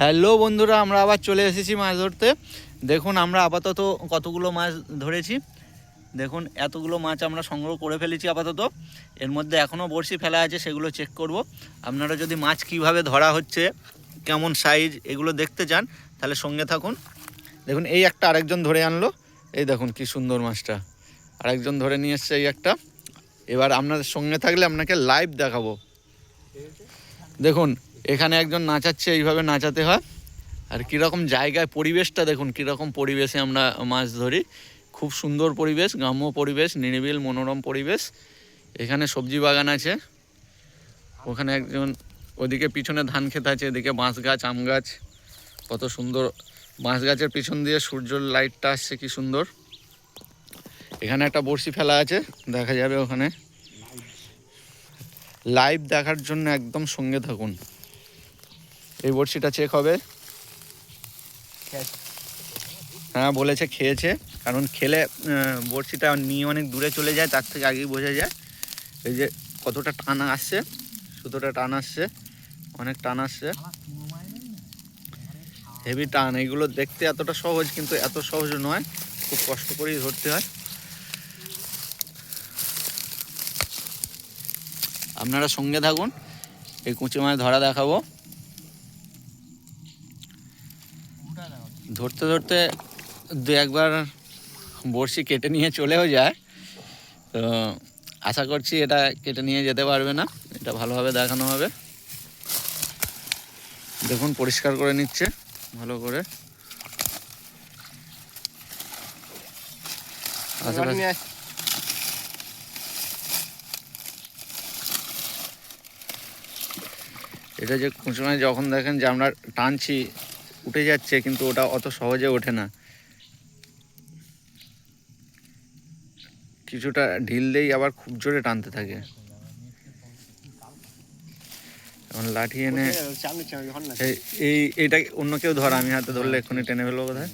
Hello বন্ধুরা, আমরা আবার চলে এসেছি মাছ ধরতে। দেখুন, আমরা আপাতত কতগুলো মাছ ধরেছি। দেখুন, এতগুলো মাছ আমরা সংগ্রহ করে ফেলেছি আপাতত। এর মধ্যে এখনও বড়শি ফেলা আছে, সেগুলো চেক করব। আপনারা যদি মাছ কীভাবে ধরা হচ্ছে, কেমন সাইজ এগুলো দেখতে চান, তাহলে সঙ্গে থাকুন। দেখুন, এই একটা আরেকজন ধরে আনলো। এই দেখুন, কি সুন্দর মাছটা। আরেকজন ধরে নিয়ে এসছে এই একটা। এবার আপনাদের সঙ্গে থাকলে আপনাকে লাইভ দেখাবো। দেখুন এখানে একজন নাচাচ্ছে, এইভাবে নাচাতে হয়। আর কীরকম জায়গায় পরিবেশটা দেখুন, কীরকম পরিবেশে আমরা মাছ ধরি। খুব সুন্দর পরিবেশ, গ্রাম্য পরিবেশ, নিরিবিল, মনোরম পরিবেশ। এখানে সবজি বাগান আছে। ওখানে একজন, ওদিকে পিছনে ধান ক্ষেত আছে, এদিকে বাঁশ গাছ, আম গাছ। কত সুন্দর। বাঁশ গাছের পিছন দিয়ে সূর্যর লাইটটা আসছে, কি সুন্দর। এখানে একটা বড়শি ফেলা আছে, দেখা যাবে ওখানে। লাইভ দেখার জন্য একদম সঙ্গে থাকুন। এই বড়শিটা চেক হবে। হ্যাঁ বলেছে খেয়েছে। কারণ খেলে বড়শিটা নিয়ে অনেক দূরে চলে যায়, তার থেকে আগেই বোঝা যায়। এই যে কতটা টান আসছে, সুতোটা টান আসছে, অনেক টান আসছে। হেভি টান, এইগুলো দেখতে এতটা সহজ, কিন্তু এত সহজ নয়। খুব কষ্ট করেই ধরতে হয়। আপনারা সঙ্গে থাকুন, এই কুচি মাছ ধরা দেখাবো। ধরতে ধরতে দু একবার বড়শি কেটে নিয়ে চলেও যায়। তো আশা করছি এটা কেটে নিয়ে যেতে পারবে না। এটা ভালোভাবে দেখানো হবে। দেখুন পরিষ্কার করে নিচ্ছে ভালো করে। এটা যে কুচুমায় যখন দেখেন যে আমরা টানছি উঠে যাচ্ছে কিন্তু ওটা অত সহজে ওঠে না। কিছুটা ঢিল দেই আবার খুব জোরে টানতে থাকে। এখন লাঠি এনে এই- এটা অন্য কেউ ধর আমি হাতে ধরলে এক্ষুনি টেনে ফেলব কোথায়?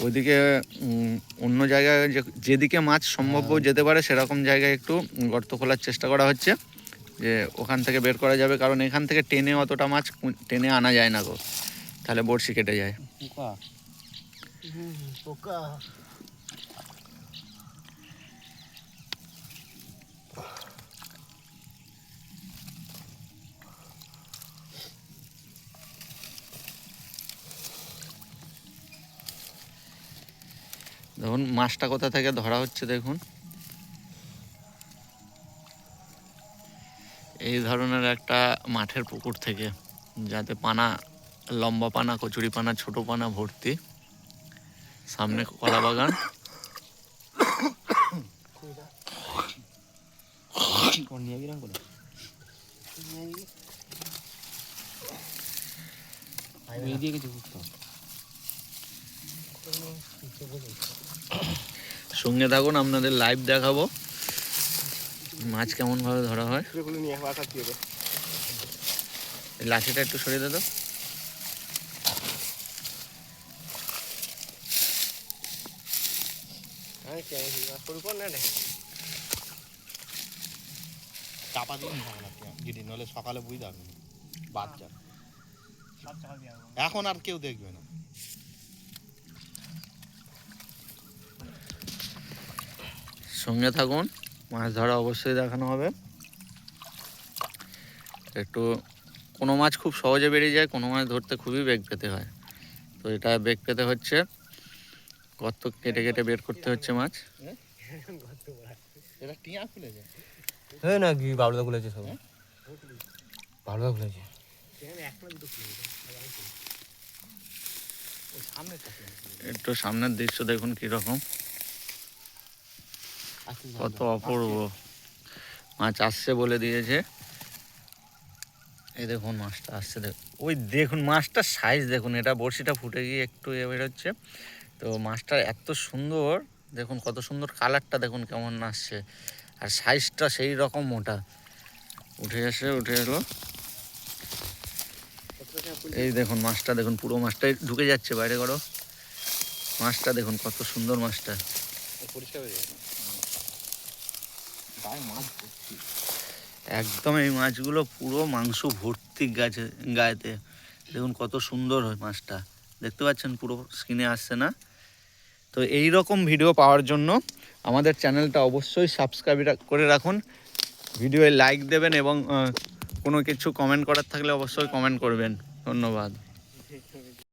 ওইদিকে অন্য জায়গায় যেদিকে মাছ সম্ভাব্য যেতে পারে সেরকম জায়গায় একটু গর্ত খোলার চেষ্টা করা হচ্ছে। যে ওখান থেকে বের করা যাবে কারণ এখান থেকে টেনে অতটা মাছ টেনে আনা যায় না গো। তাহলে বড়শি কেটে যায়। দেখুন মাছটা কোথা থেকে ধরা হচ্ছে দেখুন। এই ধরনের একটা মাঠের পুকুর থেকে, যাতে পানা, লম্বা পানা, কচুরি পানা, ছোট পানা ভর্তি। সামনে কলা বাগান। সঙ্গে থাকুন, আপনাদের লাইভ দেখাবো। মাছ কেমন ভাবে ধরা হয়? লাঠিটা একটু সরিয়ে দে তো। চাপা দিয়ে যদি নলে সকালে বুঝতে পারবে এখন আর কেউ দেখবে না। সঙ্গে থাকুন। মাছ ধরা অবশ্যই দেখানো হবে। একটু কোনো মাছ খুব সহজে বেরিয়ে যায় কোনো মাছ ধরতে খুবই বেগ পেতে হয়। তো এটা বেগ পেতে হচ্ছে। গর্ত কেটে কেটে বের করতে হচ্ছে মাছ। হ্যাঁ না কি খুলেছে সব। খুলেছে। একটু সামনের দৃশ্য দেখুন কীরকম। কত অপূর্ব। মাছ আসছে বলে দিয়েছে। এই দেখুন, মাছটা আসছে। দেখুন ওই দেখুন, মাছটার সাইজ দেখুন, এটা বড়শিটা ফুটে গিয়ে একটু এ বেরোচ্ছে। তো মাছটা এত সুন্দর, দেখুন কত সুন্দর কালারটা দেখুন কেমন আসছে। আর সাইজটা সেই রকম মোটা। উঠে আসে উঠে এলো। এই দেখুন, মাছটা দেখুন, পুরো মাছটাই ঢুকে যাচ্ছে, বাইরে করো। মাছটা দেখুন, কত সুন্দর মাছটা। পরিষ্কার হয়ে যাবে মাছ। একদম এই মাছগুলো পুরো মাংস ভর্তি গাছে, গায়েতে। দেখুন কত সুন্দর হয় মাছটা। দেখতে পাচ্ছেন পুরো স্ক্রিনে আসছে না? তো এই রকম ভিডিও পাওয়ার জন্য আমাদের চ্যানেলটা অবশ্যই সাবস্ক্রাইব করে রাখুন। ভিডিওয়ে লাইক দেবেন এবং কোনো কিছু কমেন্ট করার থাকলে অবশ্যই কমেন্ট করবেন। ধন্যবাদ।